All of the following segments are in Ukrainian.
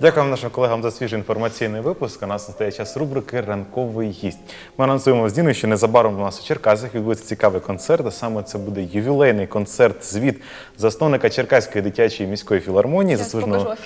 Дякуємо нашим колегам за свіжий інформаційний випуск. У нас настає час рубрики Ранковий гість. Ми анонсуємо з Діною, що незабаром у нас у Черкасах відбудеться цікавий концерт. А саме це буде ювілейний концерт звіт засновника Черкаської дитячої міської філармонії, заслуженого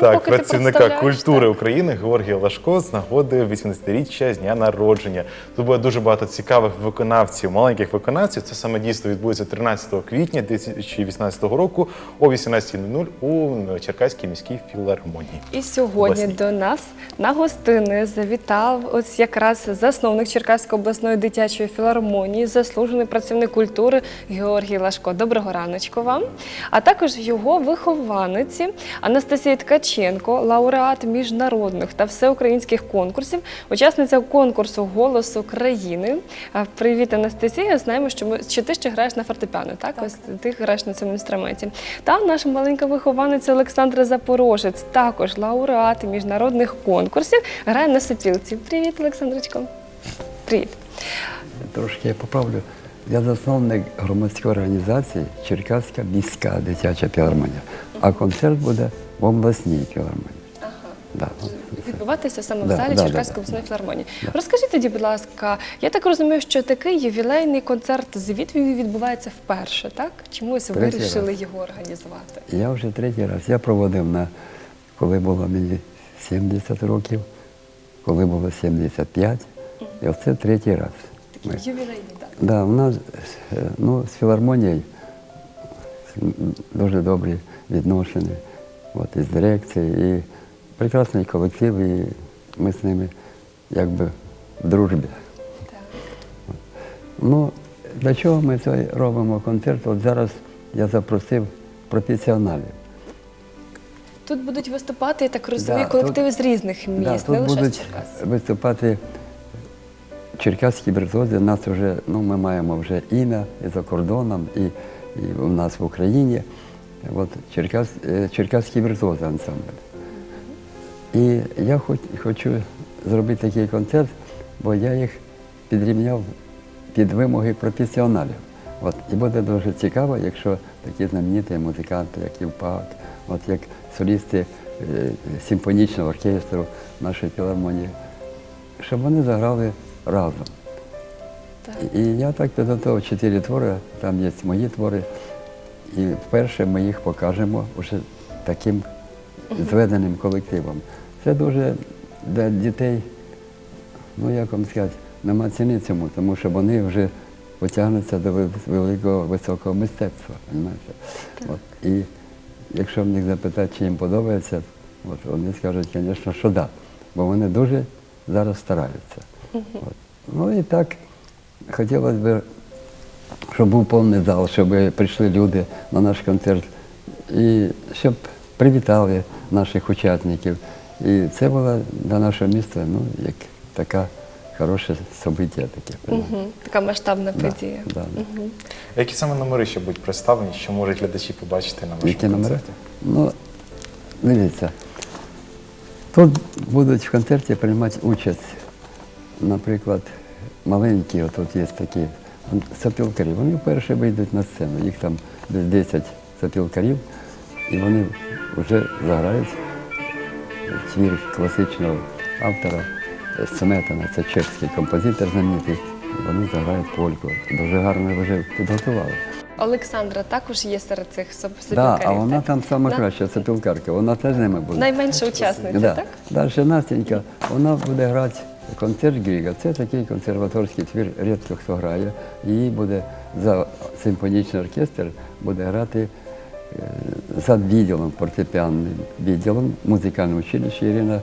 так, працівника культури так. України Георгія Лашко з нагоди 80-річчя з дня народження. Тут буде дуже багато цікавих виконавців, маленьких виконавців. Це саме дійство відбудеться 13 квітня 2018 року о 18.00 у Черкаській міській філармонії. І сьогодні Обласній. до нас на гостини завітав ось якраз засновник Черкаської обласної дитячої філармонії, заслужений працівник культури Георгій Лашко. Доброго раночку вам. А також його вихованиці Анастасія Ткаченко, лауреат міжнародних та всеукраїнських конкурсів, учасниця конкурсу Голос України. Привіт, Анастасія. Знаємо, що ми що ти ще граєш на фортепіано, так? Ось ти граєш на цьому інструменті. Та наша маленька вихованиця Олександра Запорожець, також лауреат міжнародних конкурсів, грає на сопілці. Привіт, Олександрочко. Привіт. Трошки я поправлю. Я засновник громадської організації Черкаська міська дитяча філармонія. А концерт буде в обласній філармонії. Да. Відбуватися саме в залі да, да, Черкаської да, обласної філармонії. Розкажіть тоді, будь ласка, я так розумію, що такий ювілейний концерт звіт він відбувається вперше, так? Чомусь Третій вирішили раз. його організувати? Я вже третій раз. Я проводив на коли було мені 70 років, коли було 75. І оце третій раз. Ми. Такий ювілейний, так. Да, у нас е, ну, з філармонією дуже добрі відношення. От, із дирекцією, і прекрасний колектив, і ми з ними якби в дружбі. Так. Ну, для чого ми це робимо концерт? От зараз я запросив професіоналів. Тут будуть виступати, я так розумію, Да, колективи тут- з різних міст, Да, не тут лише з будуть Черкас. виступати черкаські віртуози. Нас вже, ну, ми маємо вже і на, і за кордоном, і, і у нас в Україні. От Черкас, е, черкаські віртуози ансамбль. І я хоч, хочу зробити такий концерт, бо я їх підрівняв під вимоги професіоналів. От, і буде дуже цікаво, якщо такі знамениті музиканти, як Євпак, от як солісти е, симфонічного оркестру нашої філармонії, щоб вони заграли разом. Так. І я так підготував чотири твори, там є мої твори. І вперше ми їх покажемо вже таким зведеним колективом. Це дуже для дітей, ну як вам сказати, нема ціни цьому, тому що вони вже потягнуться до великого високого мистецтва. Розумієте? От. І якщо в них запитати, чи їм подобається, от, вони скажуть, звісно, що так. Да, бо вони дуже зараз стараються. От. Ну і так хотілося б щоб був повний зал, щоб прийшли люди на наш концерт, і щоб привітали наших учасників. І це було для нашого міста ну, як така хороше собиття таке. Мгм. Така масштабна Да, подія. да, да. Мгм. Які саме номери ще будуть представлені, що можуть глядачі побачити на вашому Які номери? концерті? Ну, дивіться. Тут будуть в концерті приймати участь, наприклад, маленькі, отут є такі сапілкарі. Вони вперше вийдуть на сцену. Їх там десь 10 сапілкарів, і вони вже заграють твір класичного автора Сметана, це чеський композитор знаменитий. Вони заграють польку. Дуже гарно вже підготували. Олександра також є серед цих соп- Так, а вона там сама Да? краща, це пілкарка, вона теж з ними буде. Найменша учасниця, Да. так? Далі Настенька, вона буде грати концерт Гріга. Це такий консерваторський твір, рідко хто грає. Її буде за симфонічний оркестр буде грати е, за відділом, фортепіанним відділом музикального училища Ірина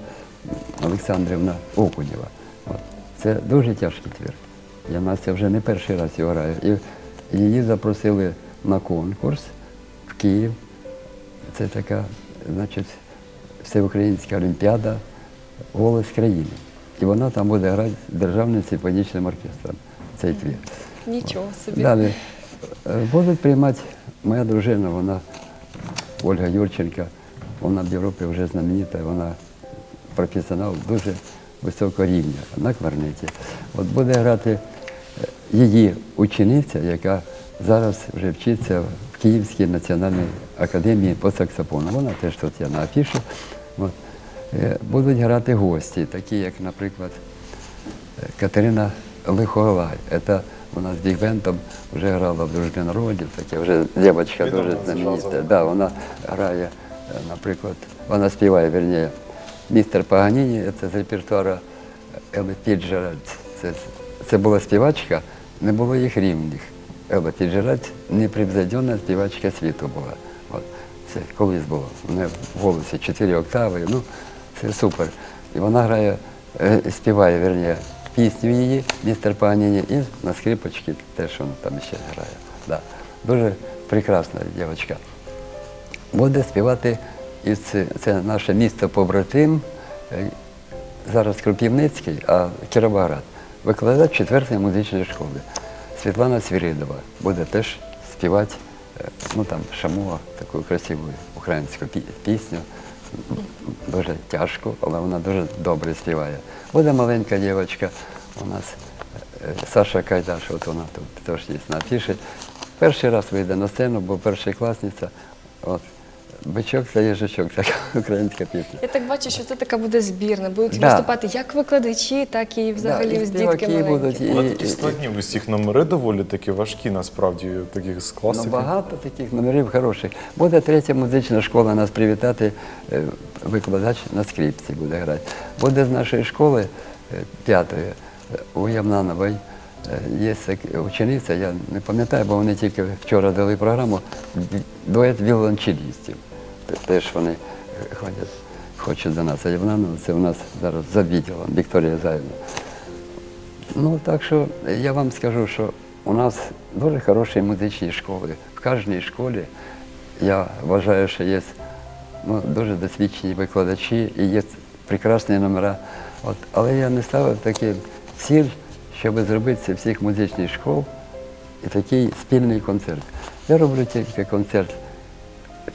Олександрівна Окунєва. Це дуже тяжкий твір. Я Настя вже не перший раз його граю. І її запросили на конкурс в Київ. Це така, значить, всеукраїнська олімпіада Голос країни. І вона там буде грати з державним симфонічним оркестром цей твір. Нічого собі. Далі е, будуть приймати моя дружина, вона Ольга Юрченка, вона в Європі вже знаменита, вона професіонал дуже високого рівня на кларнеті. От буде грати е, її учениця, яка зараз вже вчиться в Київській національній академії по саксофону. Вона теж тут є на афіші. От. Е, Будуть грати гості, такі як, наприклад, е, Катерина Лихолай. Це вона з бігбентом вже грала в дружбі народів, таке вже дівчинка дуже знаменита. Да, вона грає, наприклад, вона співає, вірніше, містер Паганіні, це з репертуара Елли Фіджеральд. Це, це була співачка, не було їх рівних. Елла Фіджеральд непревзойденна співачка світу була. От. Це колись було. У неї в голосі чотири октави. Ну, це супер. І вона грає, е, співає, вірніше, пісню її, містер Паганіні, і на скрипочці теж вона там ще грає. Да. Дуже прекрасна дівчинка буде співати і це, це наше місто побратим, е, зараз Кропівницький, а Кіровоград. Викладач 4-ї музичної школи. Світлана Свіридова буде теж співати е, ну, там, шамуа, таку красиву українську пісню. Дуже тяжко, але вона дуже добре співає. Буде маленька дівчинка у нас е, Саша Кайдаш, от вона тут теж є на. Перший раз вийде на сцену, бо першокласниця. От, бичок та їжачок, така українська пісня. Я так бачу, що це така буде збірна. Будуть Да. виступати як викладачі, так і взагалі Да, і з співаки дітками. будуть, і- Але такі складні в усіх номери доволі такі важкі, насправді, таких з Ну, класики. багато таких номерів хороших. Буде третя музична школа нас привітати. е, Викладач на скрипці буде грати. Буде з нашої школи е, п'ятої е, у Ямнанової. Е, Є учениця, я не пам'ятаю, бо вони тільки вчора дали програму дует віолончелістів. Теж вони е, ходять, хочуть до нас. А Ямнанова це у нас зараз за відділом Вікторія Заєвна. Ну, так що я вам скажу, що у нас дуже хороші музичні школи. В кожній школі я вважаю, що є ну, дуже досвідчені викладачі і є прекрасні номера. От, але я не ставив такі ціль, щоб зробити з всіх музичних школ і такий спільний концерт. Я роблю тільки концерт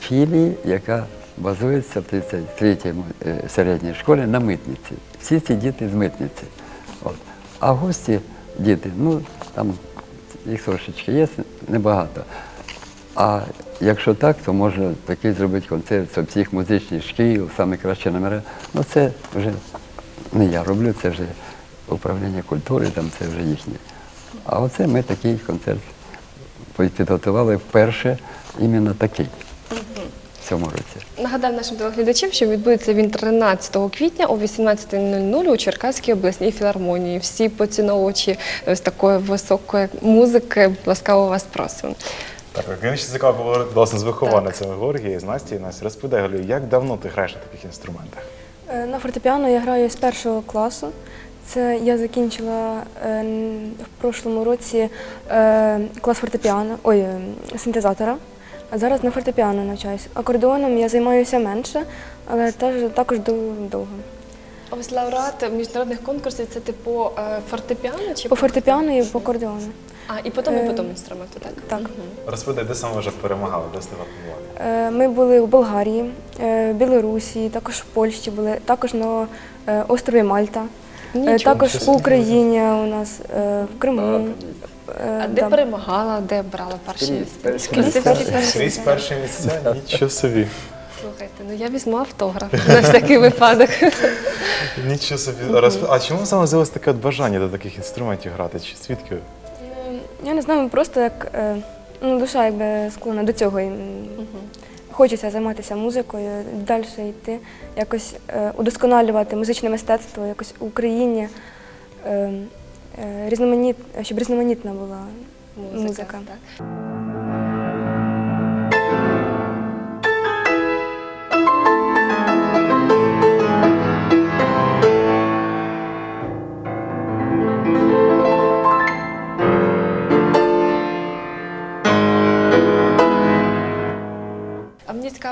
філії, яка базується в 33-й е, середній школі на митниці. Всі ці діти з митниці. От. А гості діти, ну там їх трошечки є, небагато. А якщо так, то можна такий зробити концерт з всіх музичних шкіл, саме кращі номери. Ну це вже не я роблю, це вже управління культури, там це вже їхнє. А оце ми такий концерт підготували вперше іменно такий в цьому році. Нагадаю нашим телеглядачам, що відбудеться він 13 квітня о 18.00 у Черкаській обласній філармонії. Всі поціновувачі ось такої високої музики ласкаво вас просимо. Так, ще цікаво поговорити власне з вихованицями Георгія, з Насті. Настя, розповідай, Галю, як давно ти граєш на таких інструментах? Е, На фортепіано я граю з першого класу. Це я закінчила е, в прошлому році е, клас фортепіано, ой, е, синтезатора. А зараз на фортепіано навчаюся. Акордеоном я займаюся менше, але теж також дов- довго. А ось лауреат міжнародних конкурсів це типу е, фортепіано чи По фортепіано і по акордеону. А, і потім, і Е, потім інструменту, так? Так. Розповідай, де саме вже перемагали, де? Е, Ми були в Болгарії, Білорусі, також в Польщі були, також на острові Мальта. Е, Нічого Також по Україні у нас е, в Криму. Е, А де да. перемагала, де брала перші місця? Скрізь перші. Скрізь перші місця, нічого собі. Слухайте, ну я візьму автограф на всякий випадок. Нічого собі. Розп- А чому саме з'явилось таке от бажання до таких інструментів грати? Чи свідки? Е, Я не знаю, просто як е, ну, душа якби склонна до цього. і, м, Хочеться займатися музикою, далі йти, якось е, удосконалювати музичне мистецтво, якось в Україні, е, е, різноманіт, щоб різноманітна була музика. так.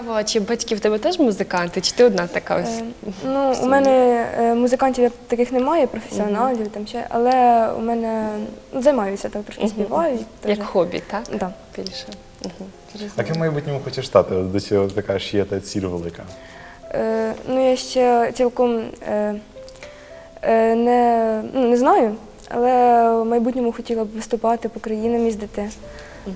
Цікаво, чи батьки в тебе теж музиканти, чи ти одна така ось? Е, Ну, у мене е, музикантів як таких немає, професіоналів там ще, але у мене ну, займаюся так трошки співають. теж. Як хобі, так? Да. Більше. Угу. А ким в майбутньому хочеш стати? До цього така ж є та ціль велика. Е, ну, я ще цілком е, е, не, ну, не знаю, але в майбутньому хотіла б виступати по країнам, їздити.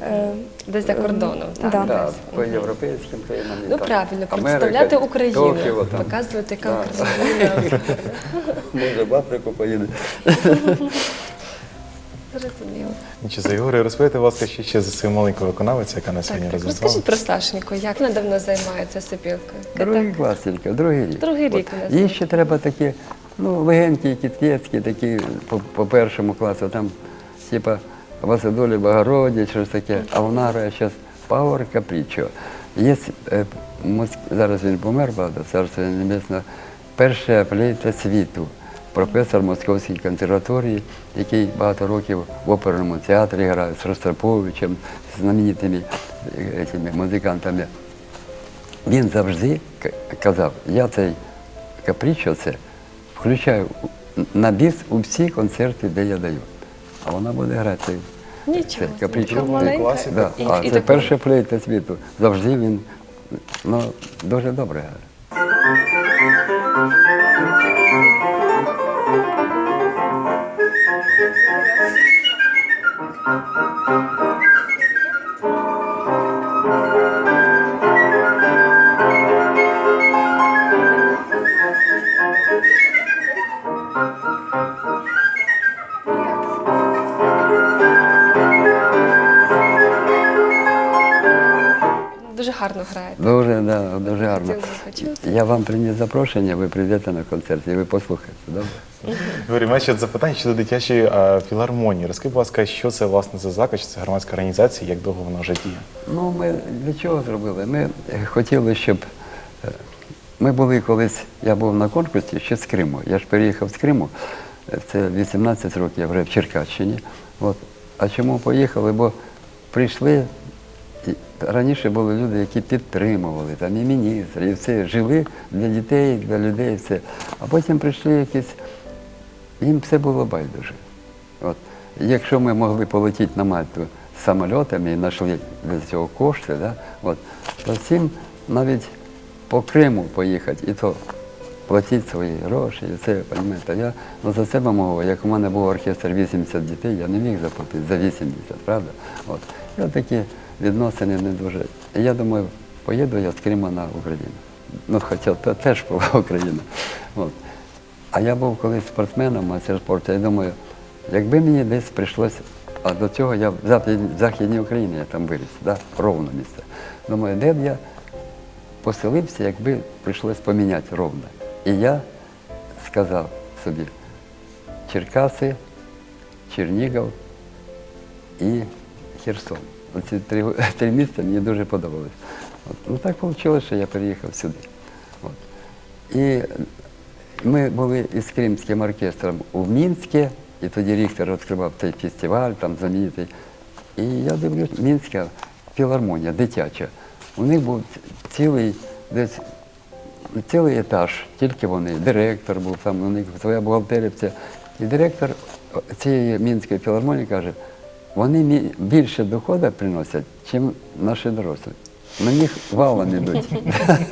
Е, Десь за кордоном, так? Да. Да, десь. по європейським країнам. і Ну так. правильно, Америка, представляти Україну, Токіо, там. показувати, яка Да. Україна. Може, в Африку поїде. Зрозуміло. Нічого, Ігорю, розповідайте, будь ласка, ще, ще за свою маленьку виконавицю, яка Так, сьогодні так, разом розкажіть про Сашеньку, як вона давно займається сопілкою? Другий Так. клас тільки, другий рік. Другий рік От. у нас Їй ще треба такі, ну, легенькі, кіткецькі, такі по, по першому класу, там, типа Васидолі Богородіч, щось таке, а вона грає зараз Power Capriccio. Є е, зараз він помер, правда, царство небесне, перша флейта світу. Професор Московської консерваторії, який багато років в оперному театрі грає з Ростроповичем, з знаменитими е, цими музикантами. Він завжди казав, я цей капричо це включаю на біс у всі концерти, де я даю. А вона буде грати Нічого собі, маленька. Да. І- а і це таку- перший флейта світу. Завжди він ну, дуже добре грає. Граєте. Дуже, да, дуже гарно. Я вам приніс запрошення, ви прийдете на концерт і ви послухаєте. Добре? У мене ще запитання щодо дитячої філармонії. Розкажіть, будь ласка, що це власне за заклад, чи це громадська організація, як довго вона вже діє? Ну, ми для чого зробили? Ми хотіли, щоб е, ми були колись, я був на конкурсі ще з Криму. Я ж переїхав з Криму, е, це 18 років, я вже в Черкащині. От. А чому поїхали? Бо прийшли, раніше були люди, які підтримували, там і міністри, і все, жили для дітей, для людей, і все. А потім прийшли якісь, їм все було байдуже. От. Якщо ми могли полетіти на Мальту самольотами і знайшли для цього кошти, да, от, то всім навіть по Криму поїхати, і то платити свої гроші, і це, розумієте, я ну, за себе можу, як у мене був оркестр 80 дітей, я не міг заплатити за 80, правда? От. Я такі відносини не дуже. Я думаю, поїду я з Криму на Україну. Ну, хоча це теж була Україна. От. А я був колись спортсменом, майстер спорту. Я думаю, якби мені десь прийшлося, а до цього я в Західній, Україні я там виріс, да? ровно місце. Думаю, де б я поселився, якби прийшлося поміняти ровно. І я сказав собі, Черкаси, Чернігів і Херсон. Оці три, три міста мені дуже подобались. От. Ну так вийшло, що я переїхав сюди. От. І ми були із Кримським оркестром у Мінську, і тоді Ріхтер відкривав цей фестиваль, там знаменитий. І я дивлюсь, Мінська філармонія дитяча. У них був цілий десь цілий етаж, тільки вони, директор був там, у них своя бухгалтерія. Все. І директор цієї Мінської філармонії каже, вони більше доходу приносять, ніж наші дорослі. На них валом йдуть.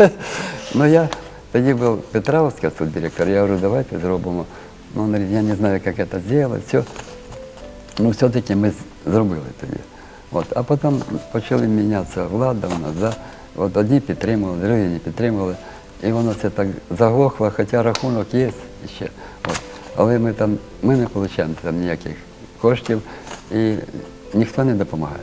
ну я тоді був Петровська тут директор, я говорю, давайте зробимо. Ну, я не знаю, як це зробити, все. Ну, все-таки ми зробили тоді. От. А потім почали мінятися влада у нас, да? От одні підтримували, другі не підтримували. І воно це так заглохло, хоча рахунок є ще. От. Але ми там ми не отримуємо там ніяких коштів і ніхто не допомагає.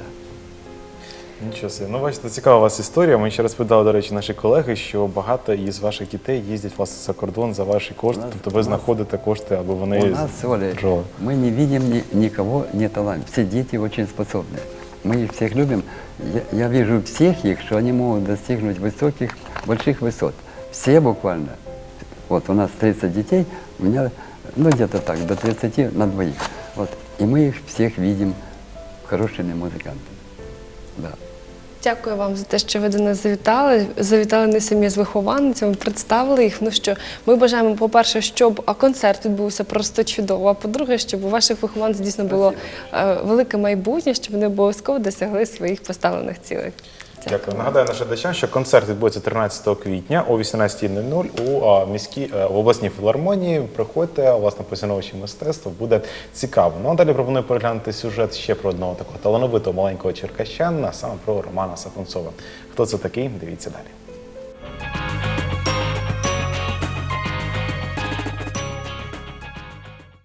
Нічого собі. Ну, бачите, цікава у вас історія. Мені ще розповідали, до речі, наші колеги, що багато із ваших дітей їздять власне за кордон за ваші кошти. У нас- Тобто ви у нас- знаходите кошти, аби вони У нас, Оля, жили. мы не видим ни- никого не талант. Все дети очень способны. Мы их всех любим. Я, я вижу всех их, что они могут достигнуть высоких, больших высот. Все буквально. Вот у нас 30 детей, у меня, ну где-то так, до 30 на двоих. Вот. И мы их всех видим хорошими музыкантами. Да. Дякую вам за те, що ви до нас завітали. Завітали не самі з вихованцями, представили їх. Ну що ми бажаємо, по-перше, щоб концерт відбувся просто чудово. А по-друге, щоб у ваших вихованців дійсно було е, велике майбутнє, щоб вони обов'язково досягли своїх поставлених цілей. Дякую. Нагадаю нашим глядачам, що концерт відбудеться 13 квітня о 18.00 у а, міській е, в обласній філармонії. Приходьте, власне, поціновувачі мистецтва буде цікаво. Ну а далі пропоную переглянути сюжет ще про одного такого талановитого маленького черкащана, саме про Романа Сафонцова. Хто це такий? Дивіться далі.